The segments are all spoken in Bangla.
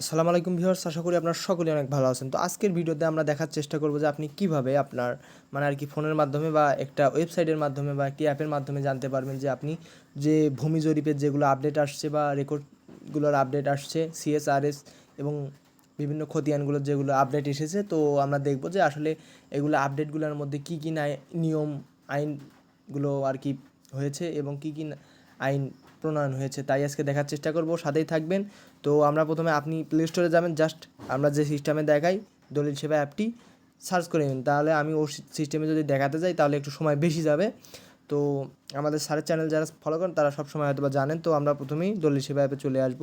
আসসালামু আলাইকুম ভিউয়ার্স, আশা করি আপনারা সকলে অনেক ভালো আছেন। তো আজকের ভিডিওতে আমরা দেখার চেষ্টা করব যে আপনি কীভাবে আপনার মানে আর কি ফোনের মাধ্যমে বা একটা ওয়েবসাইটের মাধ্যমে বা একটি অ্যাপের মাধ্যমে জানতে পারবেন যে আপনি যে ভূমি জরিপের যেগুলো আপডেট আসছে বা রেকর্ডগুলোর আপডেট আসছে, সিএসআরএস এবং বিভিন্ন খতিয়ানগুলোর যেগুলো আপডেট এসেছে, তো আমরা দেখব যে আসলে এগুলো আপডেটগুলোর মধ্যে কী কী নিয়ম, আইনগুলো আর কি হয়েছে এবং কী কী আইন প্রণয়ন হয়েছে, তাই আজকে দেখার চেষ্টা করব, সাথেই থাকবেন। তো আমরা প্রথমে আপনি প্লে স্টোরে যাবেন জাস্ট আমরা যে সিস্টেমে দেখাই, দলিল সেবা অ্যাপটি সার্চ করে নেবেন তাহলে আমি ওর সিস্টেমে যদি দেখাতে যাই, তাহলে একটু সময় বেশি যাবে। তো আমাদের সারের চ্যানেল যারা ফলো করেন, তারা সব সময় হয়তো বা জানেন। তো আমরা প্রথমেই দলিল সেবা অ্যাপে চলে আসব।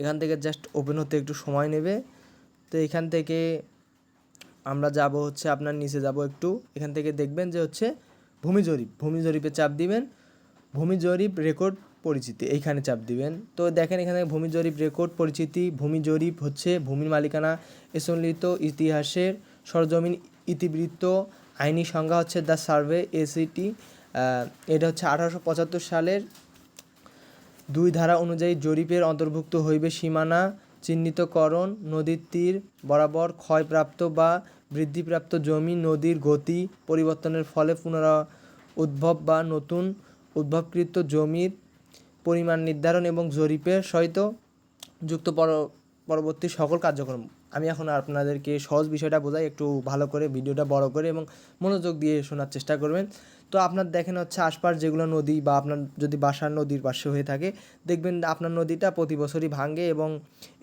এখান থেকে জাস্ট ওপেন হতে একটু সময় নেবে। তো এখান থেকে আমরা যাব হচ্ছে, আপনার নিচে যাব একটু। এখান থেকে দেখবেন যে হচ্ছে ভূমি জরিপ। ভূমি জরিপে চাপ দিবেন। ভূমি জরিপ রেকর্ড পরিচিতি, এইখানে চাপ দিবেন। তো দেখেন এখানে ভূমি জরিপ রেকর্ড পরিচিতি, ভূমি জরিপ হচ্ছে ভূমির মালিকানা সম্মিলিত ইতিহাসের সরজমিন ইতিবৃত্ত, আইনি সংজ্ঞা হচ্ছে দ্য সার্ভে এসিটি এটা হচ্ছে আঠারোশো পঁচাত্তর সালের দুই ধারা অনুযায়ী জরিপের অন্তর্ভুক্ত হইবে সীমানা, চিহ্নিতকরণ, নদীর তীর বরাবর ক্ষয়প্রাপ্ত বা বৃদ্ধিপ্রাপ্ত জমি, নদীর গতি পরিবর্তনের ফলে পুনরা উদ্ভব বা নতুন উদ্ভবকৃত জমির পরিমাণ নির্ধারণ এবং জরিপের সহিত যুক্ত পর পরবর্তী সকল কার্যক্রম। আমি এখন আপনাদেরকে সহজ বিষয়টা বোঝাই, একটু ভালো করে ভিডিওটা বড় করে এবং মনোযোগ দিয়ে শোনার চেষ্টা করবেন। তো আপনার দেখেন হচ্ছে আশপাশ যেগুলো নদী বা আপনার যদি বাসার নদীর পাশে হয়ে থাকে, দেখবেন আপনার নদীটা প্রতি বছরই ভাঙে এবং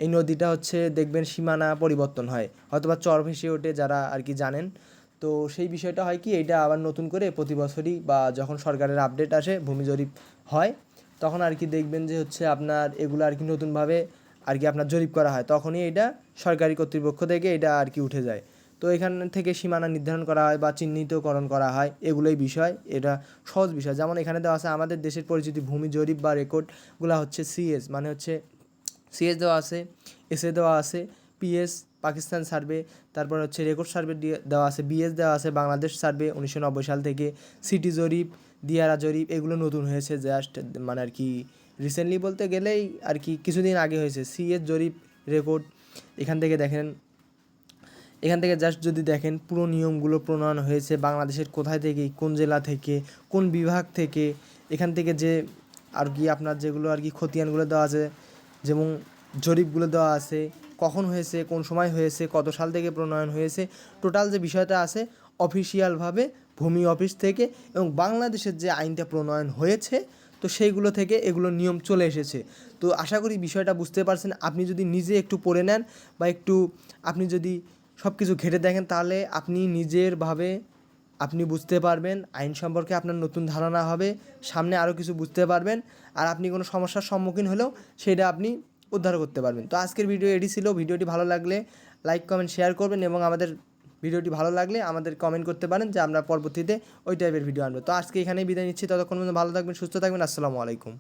এই নদীটা হচ্ছে দেখবেন সীমানা পরিবর্তন হয়। হয়তোবা চর ভেসে ওঠে যারা আর কি জানেন। তো সেই বিষয়টা হয় কি এটা আবার নতুন করে প্রতি বছরই বা যখন সরকারের আপডেট আসে, ভূমি জরিপ হয়, তখন আর কি দেখবেন যে হচ্ছে আপনার এগুলো আর কি নতুনভাবে আর কি আপনার জরিপ করা হয়। তখনই এটা সরকারি কর্তৃপক্ষ থেকে এটা আর কি উঠে যায়। তো এখান থেকে সীমানা নির্ধারণ করা হয় বা চিহ্নিতকরণ করা হয়, এগুলোই বিষয়। এটা সহজ বিষয়। যেমন এখানে দেওয়া আছে, আমাদের দেশের পরিচিতি ভূমি জরিপ বা রেকর্ডগুলো হচ্ছে সিএস মানে হচ্ছে সিএস দেওয়া আছে এসএ দেওয়া আছে। পিএস পাকিস্তান সার্ভে, তারপর হচ্ছে রেকর্ড সার্ভে দেওয়া আছে, বিএস দেওয়া আছে, বাংলাদেশ সার্ভে উনিশশো নব্বই সাল থেকে, সিটি জরিপ, দিয়ারা জরিপ, এগুলো নতুন হয়েছে জাস্ট মানে আর কি রিসেন্টলি বলতে গেলেই আর কি কিছুদিন আগে হয়েছে, সিএস জরিপ রেকর্ড এখান থেকে দেখেন, এখান থেকে জাস্ট যদি দেখেন পুরো নিয়মগুলো প্রণয়ন হয়েছে, বাংলাদেশের কোথায় থেকে, কোন জেলা থেকে, কোন বিভাগ থেকে, এখান থেকে যে আর কি আপনার যেগুলো আর কি খতিয়ানগুলো দেওয়া আছে, যেমন জরিপগুলো দেওয়া আছে কখন হয়েছে, কোন সময় হয়েছে, কত সাল থেকে প্রণয়ন হয়েছে টোটাল যে বিষয়টা আছে অফিসিয়ালভাবে ভূমি অফিস থেকে এবং বাংলাদেশের যে আইনটা প্রণয়ন হয়েছে, তো সেইগুলো থেকে এগুলো নিয়ম চলে এসেছে। তো আশা করি বিষয়টা বুঝতে পারছেন। আপনি যদি নিজে একটু পড়ে নেন বা একটু আপনি যদি সব কিছু ঘেটে দেখেন, তাহলে আপনি নিজেরভাবে আপনি বুঝতে পারবেন, আইন সম্পর্কে আপনার নতুন ধারণা হবে, সামনে আরও কিছু বুঝতে পারবেন, আর আপনি কোনো সমস্যার সম্মুখীন হলেও সেটা আপনি উদ্ধার করতে পারবেন। তো আজকের ভিডিও এটি ছিল। ভিডিওটি ভালো লাগলে লাইক কমেন্ট শেয়ার করবেন এবং আমাদের ভিডিওটি ভালো লাগলে আমাদের কমেন্ট করতে পারেন যে আমরা পরবর্তীতে ওই টাইপের ভিডিও আনব। তো আজকে এখানেই বিদায় নিচ্ছি। ততক্ষণ পর্যন্ত ভালো থাকবেন, সুস্থ থাকবেন। আসসালামু আলাইকুম।